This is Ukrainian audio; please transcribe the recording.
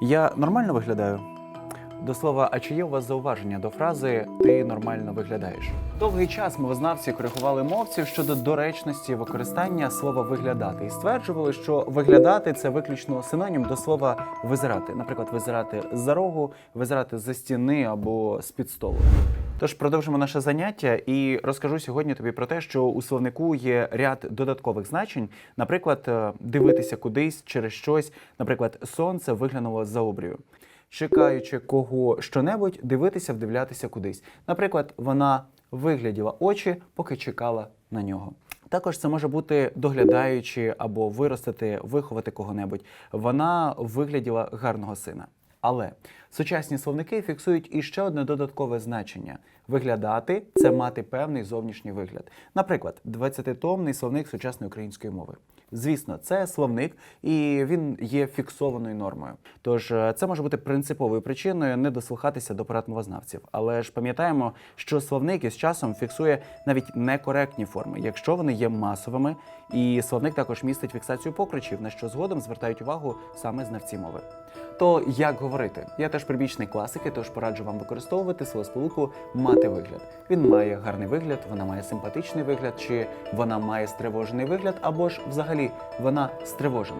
Я нормально виглядаю? До слова, а чи є у вас зауваження до фрази Ти нормально виглядаєш? Довгий час мовознавці коригували мовців щодо доречності використання слова виглядати і стверджували, що виглядати це виключно синонім до слова визирати. Наприклад, визирати з-за рогу, визирати з-за стіни або з-під столу. Тож продовжимо наше заняття і розкажу сьогодні тобі про те, що у словнику є ряд додаткових значень, наприклад, е, дивитися кудись через щось, наприклад, сонце виглянуло за обрію. Чекаючи кого щонебудь, дивитися, вдивлятися кудись. Наприклад, вона вигляділа очі, поки чекала на нього. Також це може бути доглядаючи або виростити, виховати кого-небудь. Вона вигляділа гарного сина. Але сучасні словники фіксують іще одне додаткове значення: виглядати це мати певний зовнішній вигляд. Наприклад, 20-томний словник сучасної української мови. Звісно, це словник, і він є фіксованою нормою. Тож е, це може бути принциповою причиною не дослухатися до порад мовознавців. Але ж пам'ятаємо, що словник із часом фіксує навіть некоректні форми, якщо вони є масовими, і словник також містить фіксацію покричів, на що згодом звертають увагу саме знавці мови. То як говорити? Я теж прибічний класики, тож пораджу вам використовувати словосполуку мати вигляд. Він має гарний вигляд, вона має симпатичний вигляд, чи вона має стривожений вигляд, або ж взагалі вона стривожена.